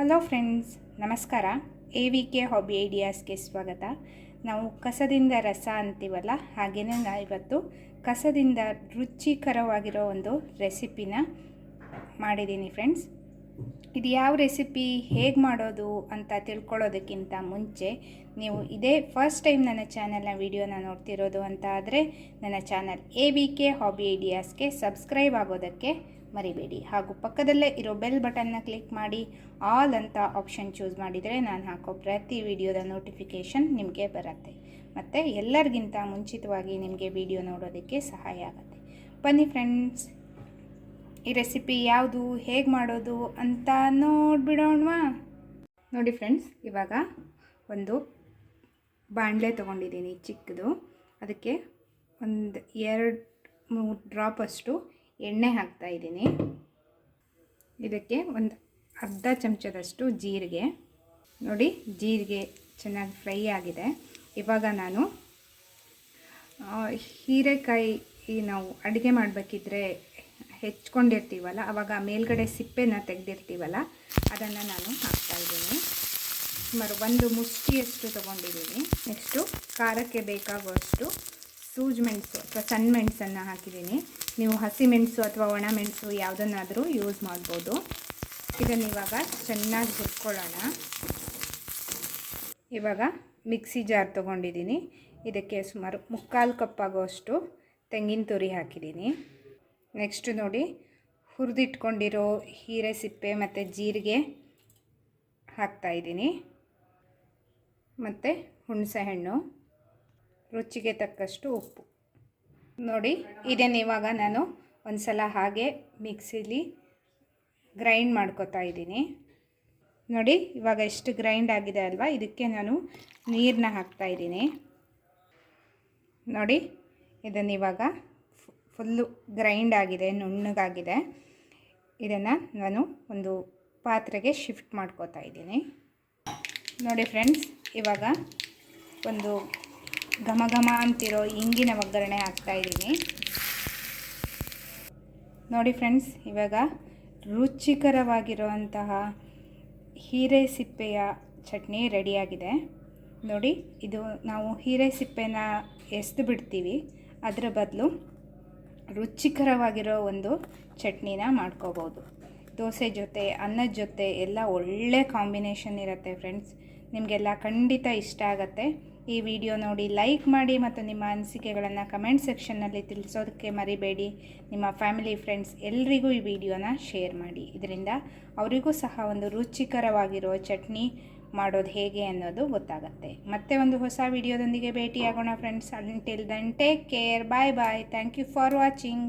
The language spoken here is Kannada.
ಹಲೋ ಫ್ರೆಂಡ್ಸ್ ನಮಸ್ಕಾರ. ಎ ವಿ ಕೆ ಹಾಬಿ ಐಡಿಯಾಸ್ಗೆ ಸ್ವಾಗತ. ನಾವು ಕಸದಿಂದ ರಸ ಅಂತೀವಲ್ಲ ಹಾಗೆಯೇ ನಾ ಇವತ್ತು ಕಸದಿಂದ ರುಚಿಕರವಾಗಿರೋ ಒಂದು ರೆಸಿಪಿನ ಮಾಡಿದ್ದೀನಿ ಫ್ರೆಂಡ್ಸ್ ಇದು ಯಾವ ರೆಸಿಪಿ, ಹೇಗೆ ಮಾಡೋದು ಅಂತ ತಿಳ್ಕೊಳ್ಳೋದಕ್ಕಿಂತ ಮುಂಚೆ ನೀವು ಇದೇ ಫಸ್ಟ್ ಟೈಮ್ ನನ್ನ ಚಾನಲ್ನ ವಿಡಿಯೋನ ನೋಡ್ತಿರೋದು ಅಂತ ಆದರೆ, ನನ್ನ channel A V K hobby ಐಡಿಯಾಸ್ಗೆ subscribe ಆಗೋದಕ್ಕೆ ಮರಿಬೇಡಿ. ಹಾಗೂ ಪಕ್ಕದಲ್ಲೇ ಇರೋ ಬೆಲ್ ಬಟನ್ನ ಕ್ಲಿಕ್ ಮಾಡಿ, ಆಲ್ ಅಂತ ಆಪ್ಷನ್ ಚೂಸ್ ಮಾಡಿದರೆ ನಾನು ಹಾಕೋ ಪ್ರತಿ ವಿಡಿಯೋದ ನೋಟಿಫಿಕೇಷನ್ ನಿಮಗೆ ಬರುತ್ತೆ. ಮತ್ತು ಎಲ್ಲರಿಗಿಂತ ಮುಂಚಿತವಾಗಿ ನಿಮಗೆ ವಿಡಿಯೋ ನೋಡೋದಕ್ಕೆ ಸಹಾಯ ಆಗುತ್ತೆ. ಬನ್ನಿ ಫ್ರೆಂಡ್ಸ್, ಈ ರೆಸಿಪಿ ಯಾವುದು, ಹೇಗೆ ಮಾಡೋದು ಅಂತ ನೋಡಿಬಿಡೋಣವಾ? ನೋಡಿ ಫ್ರೆಂಡ್ಸ್, ಇವಾಗ ಒಂದು ಬಾಣಲೆ ತೊಗೊಂಡಿದ್ದೀನಿ ಚಿಕ್ಕದು. ಅದಕ್ಕೆ ಒಂದು ಎರಡು ಮೂರು ಡ್ರಾಪಷ್ಟು ಎಣ್ಣೆ ಹಾಕ್ತಾ ಇದ್ದೀನಿ. ಇದಕ್ಕೆ ಒಂದು ಅರ್ಧ ಚಮಚದಷ್ಟು ಜೀರಿಗೆ. ನೋಡಿ, ಜೀರಿಗೆ ಚೆನ್ನಾಗಿ ಫ್ರೈ ಆಗಿದೆ. ಇವಾಗ ನಾನು ಹೀರೆಕಾಯಿ ನಾವು ಅಡುಗೆ ಮಾಡಬೇಕಿದ್ರೆ ಹೆಚ್ಕೊಂಡಿರ್ತೀವಲ್ಲ ಆವಾಗ ಮೇಲ್ಗಡೆ ಸಿಪ್ಪೆನ ತೆಗೆದಿರ್ತೀವಲ್ಲ, ಅದನ್ನು ನಾನು ಹಾಕ್ತಾ ಇದ್ದೀನಿ. ಸುಮಾರು ಒಂದು ಮುಷ್ಟಿಯಷ್ಟು ತೊಗೊಂಡಿದ್ದೀನಿ. ನೆಕ್ಸ್ಟು, ಖಾರಕ್ಕೆ ಬೇಕಾಗುವಷ್ಟು ಸೂಜ್ ಮೆಣಸು ಅಥವಾ ಸಣ್ಣ ಮೆಣಸನ್ನು ಹಾಕಿದ್ದೀನಿ. ನೀವು ಹಸಿ ಮೆಣಸು ಅಥವಾ ಒಣ ಮೆಣಸು ಯಾವುದನ್ನಾದರೂ ಯೂಸ್ ಮಾಡ್ಬೋದು. ಇದನ್ನು ಇವಾಗ ಚೆನ್ನಾಗಿ ಹುರ್ಕೊಳ್ಳೋಣ. ಇವಾಗ ಮಿಕ್ಸಿ ಜಾರ್ ತೊಗೊಂಡಿದ್ದೀನಿ. ಇದಕ್ಕೆ ಸುಮಾರು ಮುಕ್ಕಾಲು ಕಪ್ಪಾಗೋಷ್ಟು ತೆಂಗಿನ ತುರಿ ಹಾಕಿದ್ದೀನಿ. ನೆಕ್ಸ್ಟ್ ನೋಡಿ ಹುರಿದಿಟ್ಕೊಂಡಿರೋ ಹೀರೆ ಸಿಪ್ಪೆ ಮತ್ತು ಜೀರಿಗೆ ಹಾಕ್ತಾಯಿದ್ದೀನಿ ಮತ್ತು ಹುಣಸೆಹಣ್ಣು. ರುಚಿಗೆ ತಕ್ಕಷ್ಟು ಉಪ್ಪು. ನೋಡಿ ಇದನ್ನು ಇವಾಗ ನಾನು ಒಂದು ಸಲ ಹಾಗೆ ಮಿಕ್ಸಿಲಿ ಗ್ರೈಂಡ್ ಮಾಡ್ಕೋತಾ ಇದ್ದೀನಿ. ನೋಡಿ, ಇವಾಗ ಎಷ್ಟು ಗ್ರೈಂಡ್ ಆಗಿದೆ ಅಲ್ವಾ? ಇದಕ್ಕೆ ನಾನು ನೀರನ್ನ ಹಾಕ್ತಾ ಇದ್ದೀನಿ. ನೋಡಿ, ಇದನ್ನು ಇವಾಗ ಫುಲ್ಲು ಗ್ರೈಂಡ್ ಆಗಿದೆ, ನುಣ್ಣಗಾಗಿದೆ. ಇದನ್ನು ನಾನು ಒಂದು ಪಾತ್ರೆಗೆ ಶಿಫ್ಟ್ ಮಾಡ್ಕೋತಾ ಇದ್ದೀನಿ. ನೋಡಿ, ಫ್ರೆಂಡ್ಸ್, ಇವಾಗ ಒಂದು ಘಮ ಘಮ ಅಂತಿರೋ ಇಂಗಿನ ಒಗ್ಗರಣೆ ಹಾಕ್ತಾ ಇದ್ದೀನಿ. ನೋಡಿ ಫ್ರೆಂಡ್ಸ್, ಇವಾಗ ರುಚಿಕರವಾಗಿರುವಂತಹ ಹೀರೆ ಸಿಪ್ಪೆಯ ಚಟ್ನಿ ರೆಡಿಯಾಗಿದೆ. ನೋಡಿ, ಇದು ನಾವು ಹೀರೆ ಸಿಪ್ಪೆನ ಎಸ್ದು ಬಿಡ್ತೀವಿ. ಅದರ ಬದಲು ರುಚಿಕರವಾಗಿರೋ ಒಂದು ಚಟ್ನಿನ ಮಾಡ್ಕೋಬೋದು. ದೋಸೆ ಜೊತೆ, ಅನ್ನದ ಜೊತೆ ಎಲ್ಲ ಒಳ್ಳೆ ಕಾಂಬಿನೇಷನ್ ಇರುತ್ತೆ ಫ್ರೆಂಡ್ಸ್ ನಿಮಗೆಲ್ಲ ಖಂಡಿತ ಇಷ್ಟ ಆಗುತ್ತೆ. ಈ ವಿಡಿಯೋ ನೋಡಿ ಲೈಕ್ ಮಾಡಿ ಮತ್ತು ನಿಮ್ಮ ಅನಿಸಿಕೆಗಳನ್ನು ಕಮೆಂಟ್ ಸೆಕ್ಷನ್ನಲ್ಲಿ ತಿಳಿಸೋದಕ್ಕೆ ಮರಿಬೇಡಿ. ನಿಮ್ಮ ಫ್ಯಾಮಿಲಿ ಫ್ರೆಂಡ್ಸ್ ಎಲ್ರಿಗೂ ಈ ವಿಡಿಯೋನ ಶೇರ್ ಮಾಡಿ. ಇದರಿಂದ ಅವರಿಗೂ ಸಹ ಒಂದು ರುಚಿಕರವಾಗಿರೋ ಚಟ್ನಿ ಮಾಡೋದು ಹೇಗೆ ಅನ್ನೋದು ಗೊತ್ತಾಗುತ್ತೆ. ಮತ್ತೆ ಒಂದು ಹೊಸ ವಿಡಿಯೋದೊಂದಿಗೆ ಭೇಟಿಯಾಗೋಣ friends until then take care bye bye thank you for watching